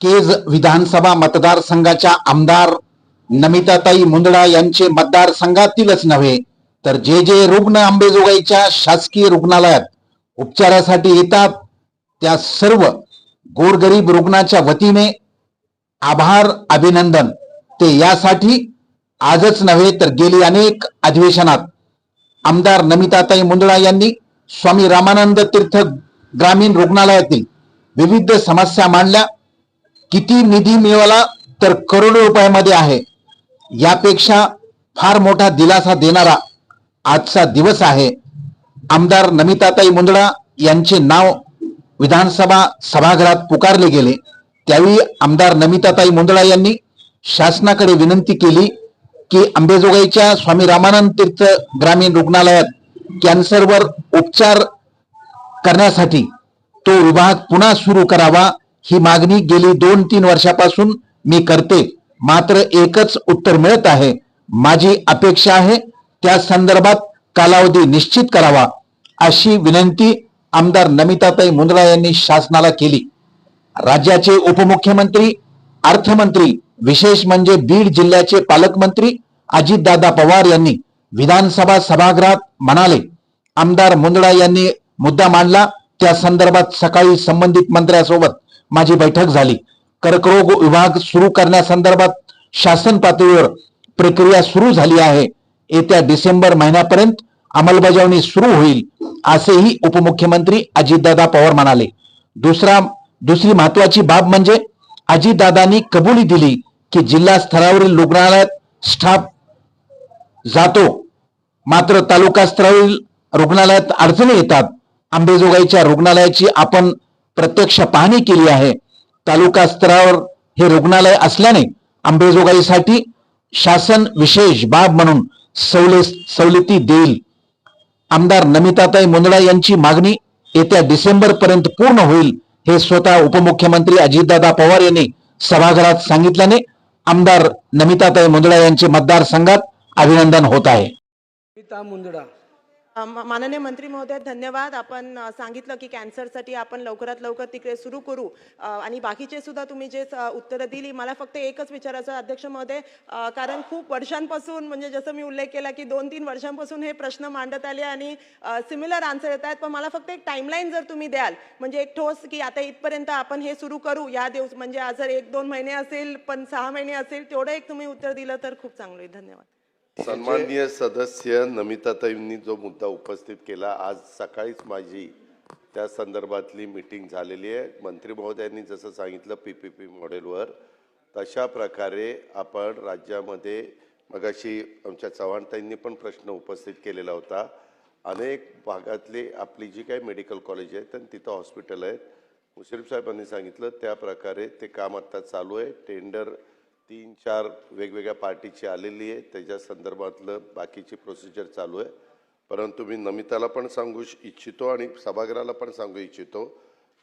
केज विधानसभा मतदारसंघाच्या आमदार नमिताताई मुंदडा यांचे मतदारसंघातीलच नव्हे तर जे जे रुग्ण अंबेजोगाईच्या शासकीय रुग्णालयात उपचारासाठी येतात त्या सर्व गोरगरीब रुग्णाच्या वतीने आभार अभिनंदन. ते यासाठी आजच नव्हे तर गेली अनेक अधिवेशनात आमदार नमिताताई मुंदडा यांनी स्वामी रामानंद तीर्थ ग्रामीण रुग्णालयातील विविध समस्या मांडल्या. किती निधी मिळवला तर करोडो रुपयामध्ये आहे. यापेक्षा फार मोठा दिलासा देणारा आजचा दिवस आहे. आमदार नमिताताई मुंदडा यांचे नाव विधानसभा सभागृहात पुकारले गेले. त्यावेळी आमदार नमिताताई मुंदडा यांनी शासनाकडे विनंती केली की अंबेजोगाईच्या स्वामी रामानंद तीर्थ ग्रामीण रुग्णालयात कॅन्सरवर उपचार करण्यासाठी तो विभाग पुन्हा सुरू करावा. ही मागणी गेली दोन तीन वर्षापासून मी करते. मात्र एकच उत्तर मिळत आहे. माझी अपेक्षा आहे त्या संदर्भात कालावधी निश्चित करावा अशी विनंती आमदार नमिताताई मुंद्रा यांनी शासनाला केली. राज्याचे उपमुख्यमंत्री अर्थमंत्री विशेष म्हणजे बीड जिल्ह्याचे पालकमंत्री अजितदादा पवार यांनी विधानसभा सभागृहात म्हणाले आमदार मुंदडा यांनी मुद्दा मांडला. त्या संदर्भात सकाळी संबंधित मंत्र्यासोबत माझी बैठक झाली. कर्करोग विभाग सुरू करण्यासंदर्भात शासन पातळीवर प्रक्रिया सुरू झाली आहे. येत्या डिसेंबर महिन्यापर्यंत अंमलबजावणी सुरू होईल असेही उपमुख्यमंत्री अजितदादा पवार म्हणाले. दुसरा दुसरी महत्वाची बाब म्हणजे अजितदादांनी कबुली दिली की जिल्हा स्तरावरील रुग्णालयात स्टाफ जातो. मात्र तालुका स्तरावरील रुग्णालयात अडचणी येतात. अंबेजोगाईच्या रुग्णालयाची आपण प्रत्यक्ष पाहणी केली आहे. तालुका स्तरावर हे रुग्णालय असल्याने अंबेजोगाईसाठी शासन विशेष बाब म्हणून सवले सवलती देईल. आमदार नमिताताई मुंदडा यांची मागणी येत्या डिसेंबर पर्यंत पूर्ण होईल हे स्वतः उपमुख्यमंत्री अजितदादा पवार यांनी सभागृहात सांगितल्याने आमदार नमिताताई मुंदडा यांचे मतदारसंघात अभिनंदन होत आहे. मुंदडा. माननीय मंत्री महोदय धन्यवाद. आपण सांगितलं की कॅन्सरसाठी आपण लवकरात लवकर तिकडे सुरू करू. आणि बाकीचे सुद्धा तुम्ही जे स- उत्तरं दिली मला फक्त एकच विचारायचं अध्यक्ष महोदय. कारण खूप वर्षांपासून म्हणजे जसं मी उल्लेख केला की दोन तीन वर्षांपासून हे प्रश्न मांडत आले आणि सिमिलर आन्सर येत आहेत. पण मला फक्त एक टाईमलाईन जर तुम्ही द्याल म्हणजे एक ठोस की आता इथपर्यंत आपण हे सुरू करू या दिवस म्हणजे आज जर एक दोन महिने असेल पण सहा महिने असेल तेवढं एक तुम्ही उत्तर दिलं तर खूप चांगलं आहे धन्यवाद. म्हणजे सन्माननीय सदस्य नमिताताईंनी जो मुद्दा उपस्थित केला आज सकाळीच माझी त्या संदर्भातली मीटिंग झालेली आहे. मंत्री महोदयांनी जसं सांगितलं पी पी पी मॉडेलवर तशा प्रकारे आपण राज्यामध्ये मगाशी आमच्या चव्हाणताईंनी पण प्रश्न उपस्थित केलेला होता. अनेक भागातली आपली जी काही मेडिकल कॉलेज आहेत आणि तिथं हॉस्पिटल आहेत. मुश्रीफ साहेबांनी सांगितलं त्या प्रकारे ते काम आता चालू आहे. टेंडर तीन चार वेगवेगळ्या पार्टीची आलेली आहे. त्याच्या संदर्भातलं बाकीची प्रोसिजर चालू आहे. परंतु मी नमिताला पण सांगू इच्छितो आणि सभागृहाला पण सांगू इच्छितो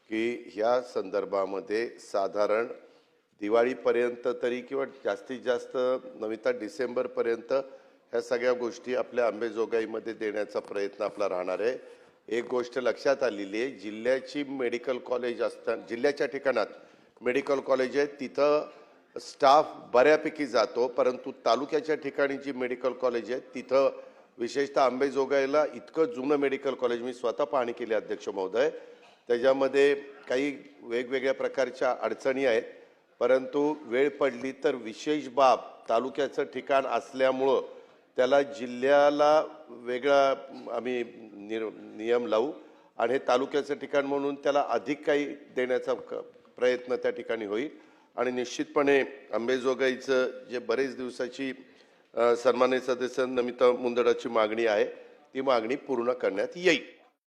की ह्या संदर्भामध्ये साधारण दिवाळीपर्यंत तरी किंवा जास्तीत जास्त नमिता डिसेंबरपर्यंत ह्या सगळ्या गोष्टी आपल्या अंबेजोगाईमध्ये देण्याचा प्रयत्न आपला राहणार आहे. एक गोष्ट लक्षात आलेली आहे जिल्ह्याची मेडिकल कॉलेज असताना जिल्ह्याच्या ठिकाणात मेडिकल कॉलेज आहे तिथं स्टाफ बऱ्यापैकी जातो परंतु तालुक्याच्या ठिकाणी जी मेडिकल कॉलेज आहे तिथं विशेषतः आंबेजोगाईला इतकं जुनं मेडिकल कॉलेज मी स्वतः पाहणी केली अध्यक्ष महोदय. त्याच्यामध्ये काही वेगवेगळ्या प्रकारच्या अडचणी आहेत परंतु वेळ पडली तर विशेष बाब तालुक्याचं ठिकाण असल्यामुळं त्याला जिल्ह्याला वेगळा आम्ही निर नियम लावू आणि हे तालुक्याचं ठिकाण म्हणून त्याला अधिक काही देण्याचा क- प्रयत्न त्या ठिकाणी होईल. आणि निश्चितपणे अंबेजोगाईचं जे बरेच दिवसाची सन्मान्य सदस्य नमिता मुंदडाची मागणी आहे ती मागणी पूर्ण करण्यात येईल.